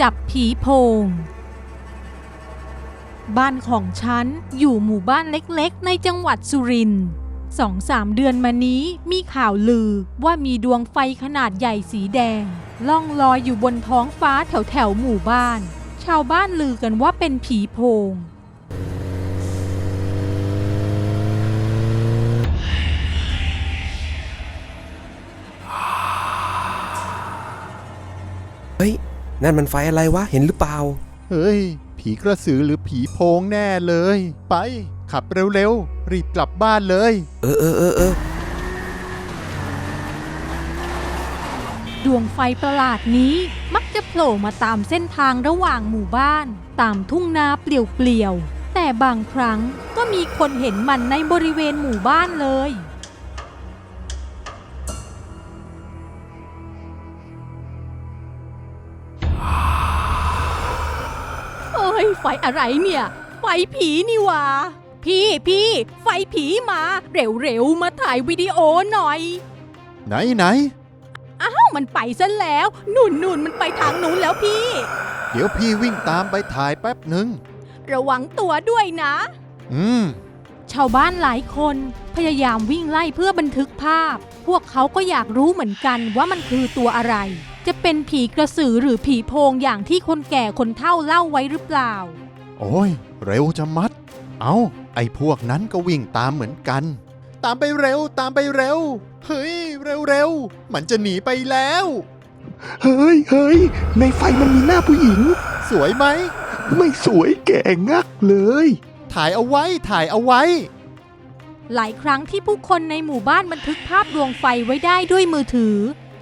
จับผีโพง บ้านของฉันอยู่หมู่บ้านเล็กๆ ในจังหวัดสุรินทร์สองสามเดือนมานี้มีข่าวลือว่ามีดวงไฟขนาดใหญ่สีแดง ล่องลอยอยู่บนท้องฟ้าแถวๆหมู่บ้าน ชาวบ้านลือกันว่าเป็นผีโพงเฮ้ย นั่นมันไฟอะไรวะ เห็นหรือเปล่า เฮ้ย ผีกระสือหรือผีโพงแน่เลย ไป ขับเร็วๆ รีบกลับบ้านเลย เออเออเออเออดวงไฟประหลาดนี้มักจะโผล่มาตามเส้นทางระหว่างหมู่บ้าน ตามทุ่งนาเปลี่ยวๆ แต่บางครั้งก็มีคนเห็นมันในบริเวณหมู่บ้านเลย ไฟอะไรเนี่ย ไฟผีนี่หว่าพี่พี่ไฟผีมาเร็วๆ มาถ่ายวิดีโอหน่อย ไหนไหนอ้าวมันไปซะแล้วนุ่นนุ่นมันไปทางนู้นแล้วพี่ เดี๋ยวพี่วิ่งตามไปถ่ายแป๊บหนึ่งระวังตัวด้วยนะ อืม ชาวบ้านหลายคนพยายามวิ่งไล่เพื่อบันทึกภาพ พวกเขาก็อยากรู้เหมือนกันว่ามันคือตัวอะไร จะเป็นผีกระสือหรือผีโพงอย่างที่คนแก่คนเฒ่าเล่าไว้หรือเปล่า โอ้ย เร็วจะมัด เอาไอ้พวกนั้นก็วิ่งตามเหมือนกัน ตามไปเร็วตามไปเร็ว เฮ้ยเร็วเร็วๆ มันจะหนีไปแล้ว เฮ้ยเฮ้ยในไฟมันมีหน้าผู้หญิง สวยไหม ไม่สวยแก่งักเลย ถ่ายเอาไว้ถ่ายเอาไว้ หลายครั้งที่ผู้คนในหมู่บ้านบันทึกภาพดวงไฟไว้ได้ด้วยมือถือ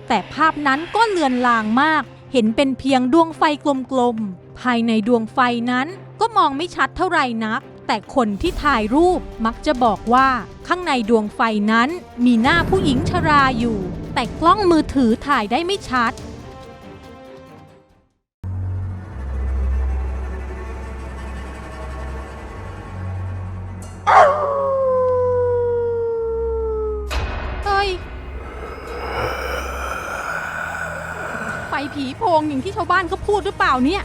แต่ภาพนั้นก็เลือนลางมาก เห็นเป็นเพียงดวงไฟกลมๆ ภายในดวงไฟนั้นก็มองไม่ชัดเท่าไหร่นัก แต่คนที่ถ่ายรูปมักจะบอกว่าข้างในดวงไฟนั้นมีหน้าผู้หญิงชราอยู่ แต่กล้องมือถือถ่ายได้ไม่ชัด ผีโพงอย่างที่ชาวบ้านเขาพูดหรือเปล่าเนี่ย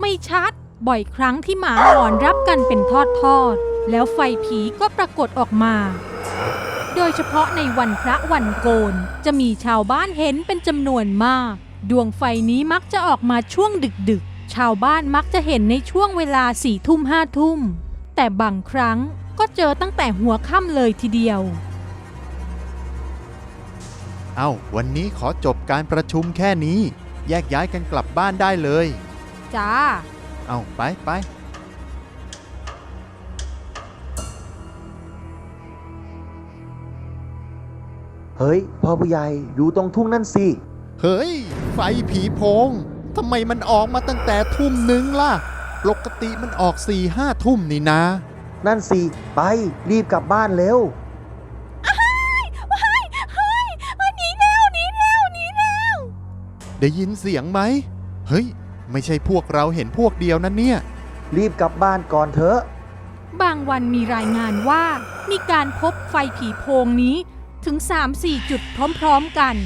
ไม่ชัด บ่อยครั้งที่หมาหอนรับกันเป็นทอดๆแล้วไฟผีก็ปรากฏออกมา โดยเฉพาะในวันพระวันโกน จะมีชาวบ้านเห็นเป็นจำนวนมาก ดวงไฟนี้มักจะออกมาช่วงดึกๆ ชาวบ้านมักจะเห็นในช่วงเวลาสี่ทุ่มห้าทุ่ม แต่บางครั้งก็เจอตั้งแต่หัวค่ำเลยทีเดียว เอาวันนี้ขอจบการประชุมแค่นี้ แยกย้ายกันกลับบ้านได้เลย จ้า เอาไปไปเฮ้ยพ่อผู้ใหญ่ดูตรงทุ่งนั่นสิ เฮ้ย ไฟผีโพงทำไมมันออกมาตั้งแต่ทุ่มหนึ่งล่ะ ปกติมันออกสี่ห้าทุ่มนี่นะ นั่นสิ ไปรีบกลับบ้านเร็ว ได้ยินเสียงไหม เฮ้ย ไม่ใช่พวกเราเห็นพวกเดียวนั่นเนี่ย รีบกลับบ้านก่อนเถอะ บางวันมีรายงานว่า มีการพบไฟผีโพงนี้ถึง 3-4 จุดพร้อมๆกัน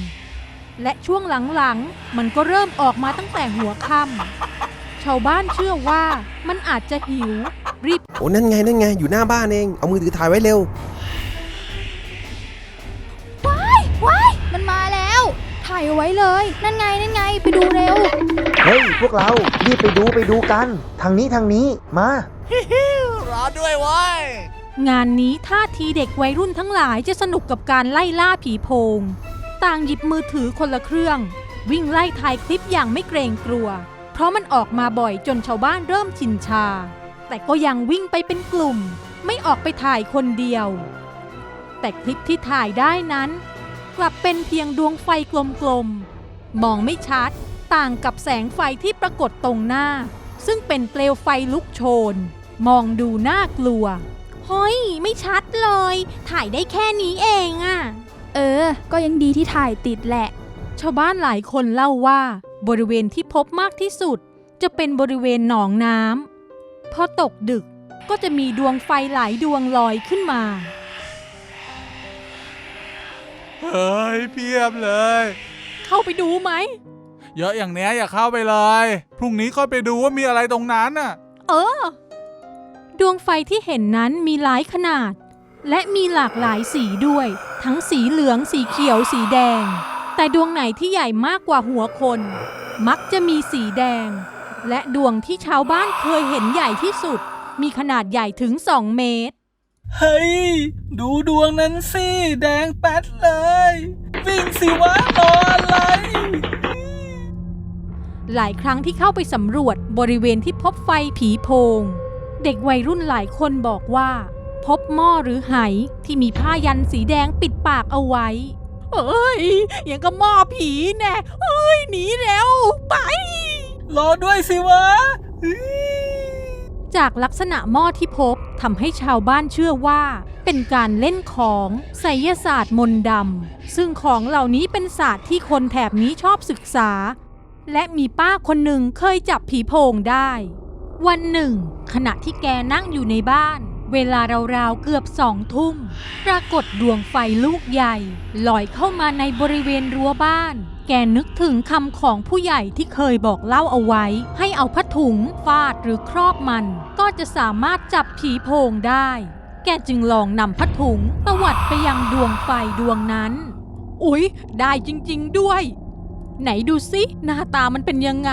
และช่วงหลังๆ มันก็เริ่มออกมาตั้งแต่หัวค่ำชาวบ้านเชื่อว่ามันอาจจะหิว รีบ โอ้นั่นไงนั่นไงอยู่หน้าบ้านเอง เอามือถือถ่ายไว้เร็วว้ ถ่ายเอาไว้เลย นั่นไงนั่นไงไปดูเร็ว เฮ้ย พวกเรา รีบไปดูไปดูกัน ทางนี้ทางนี้ มางานนี้ท่าทีเด็กวัยรุ่นทั้งหลายจะสนุกกับการไล่ล่าผีโพง ต่างหยิบมือถือคนละเครื่อง วิ่งไล่ถ่ายคลิปอย่างไม่เกรงกลัว เพราะมันออกมาบ่อยจนชาวบ้านเริ่มชินชา แต่ก็ยังวิ่งไปเป็นกลุ่ม ไม่ออกไปถ่ายคนเดียว แต่คลิปที่ถ่ายได้นั้น กลับเป็นเพียงดวงไฟกลมๆ มองไม่ชัดต่างกับแสงไฟที่ปรากฏตรงหน้า ซึ่งเป็นเปลวไฟลุกโชน มองดูน่ากลัวเฮ้ย ไม่ชัดเลย ถ่ายได้แค่นี้เองอะเออ ก็ยังดีที่ถ่ายติดแหละ ชาวบ้านหลายคนเล่าว่า บริเวณที่พบมากที่สุด จะเป็นบริเวณหนองน้ำพอตกดึกก็จะมีดวงไฟหลายดวงลอยขึ้นมา เฮ้ยเพียบเลย เข้าไปดูไหม เยอะอย่างเนี้ยอย่าเข้าไปเลย พรุ่งนี้ค่อยไปดูว่ามีอะไรตรงนั้นน่ะ เออ ดวงไฟที่เห็นนั้นมีหลายขนาด และมีหลากหลายสีด้วย ทั้งสีเหลืองสีเขียวสีแดง แต่ดวงไหนที่ใหญ่มากกว่าหัวคน มักจะมีสีแดง และดวงที่ชาวบ้านเคยเห็นใหญ่ที่สุด มีขนาดใหญ่ถึง 2 เมตร เฮ้ย ดูดวงนั้นสิ แดงแป๊ดเลย วิ่งสิวะรออะไร หลายครั้งที่เข้าไปสำรวจบริเวณที่พบไฟผีโพง เด็กวัยรุ่นหลายคนบอกว่า พบหม้อหรือไหที่มีผ้ายันสีแดงปิดปากเอาไว้ เอ้ยยังก็หม้อผีแน่เอ้ยหนีแล้วไป รอด้วยสิวะ จากลักษณะหม้อที่พบทำให้ชาวบ้านเชื่อว่า เป็นการเล่นของไสยศาสตร์มนต์ดำซึ่งของเหล่านี้เป็นศาสตร์ที่คนแถบนี้ชอบศึกษา และมีป้าคนหนึ่งเคยจับผีโพงได้ วันหนึ่ง ขณะที่แกนั่งอยู่ในบ้าน เวลาราวๆเกือบสองทุ่ม ปรากฏดวงไฟลูกใหญ่ลอยเข้ามาในบริเวณรั้วบ้าน แกนึกถึงคำของผู้ใหญ่ที่เคยบอกเล่าเอาไว้ ให้เอาผ้าถุงฟาดหรือครอบมัน ก็จะสามารถจับผีโพงได้ แกจึงลองนำผ้าถุงตวัดไปยังดวงไฟดวงนั้น อุ๊ย ได้จริง ๆด้วย ไหนดูสิหน้าตามันเป็นยังไง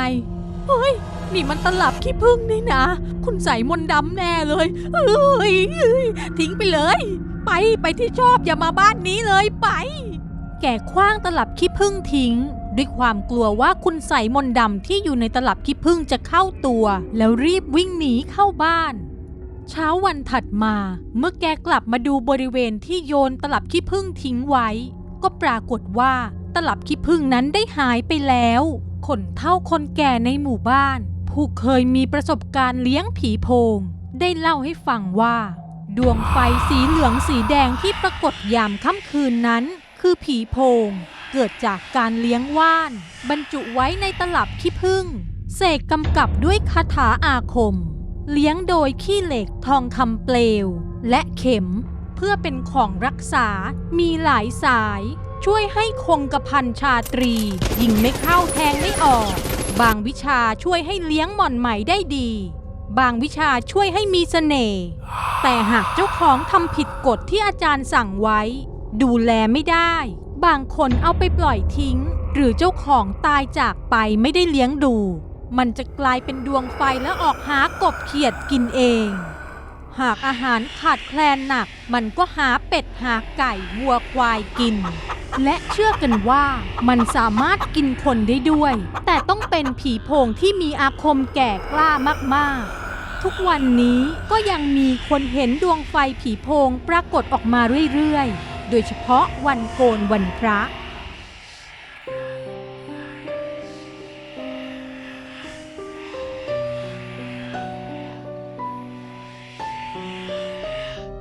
เฮ้ย นี่มันตลับขี้ผึ้งนี่นะ คุณใส่มนดำแน่เลยเอ้ยเอ้ยทิ้งไปเลย ไปไปที่ชอบอย่ามาบ้านนี้เลยไป แก่คว้างตลับขี้ผึ้งทิ้ง ด้วยความกลัวว่าคุณใส่มนดำที่อยู่ในตลับขี้ผึ้งจะเข้าตัว แล้วรีบวิ่งหนีเข้าบ้าน เช้าวันถัดมาเมื่อแกกลับมาดูบริเวณที่โยนตลับขี้ผึ้งทิ้งไว้ ก็ปรากฏว่าตลับขี้ผึ้งนั้นได้หายไปแล้วคนเฒ่าคนแก่ในหมู่บ้าน ผู้เคยมีประสบการณ์เลี้ยงผีโพง ได้เล่าให้ฟังว่า ดวงไฟสีเหลืองสีแดงที่ปรากฏยามค่ำคืนนั้น คือผีโพง เกิดจากการเลี้ยงว่าน บรรจุไว้ในตลับขี้ผึ้งเสกกำกับด้วยคาถาอาคม เลี้ยงโดยขี้เหล็กทองคำเปลว และเข็ม เพื่อเป็นของรักษา มีหลายสาย ช่วยให้คงกระพันชาตรี ยิงไม่เข้าแทงไม่ออก บางวิชาช่วยให้เลี้ยงหม่อนไหมได้ดี บางวิชาช่วยให้มีเสน่ห์แต่หากเจ้าของทำผิดกฎที่อาจารย์สั่งไว้ ดูแลไม่ได้ บางคนเอาไปปล่อยทิ้ง หรือเจ้าของตายจากไปไม่ได้เลี้ยงดู มันจะกลายเป็นดวงไฟแล้วออกหากบเขียดกินเอง หากอาหารขาดแคลนหนัก มันก็หาเป็ดหาไก่วัวควายกิน และเชื่อกันว่ามันสามารถกินคนได้ด้วย แต่ต้องเป็นผีโพงที่มีอาคมแก่กล้ามากๆทุกวันนี้ก็ยังมีคนเห็นดวงไฟผีโพงปรากฏออกมาเรื่อย ๆ โดยเฉพาะวันโกนวันพระ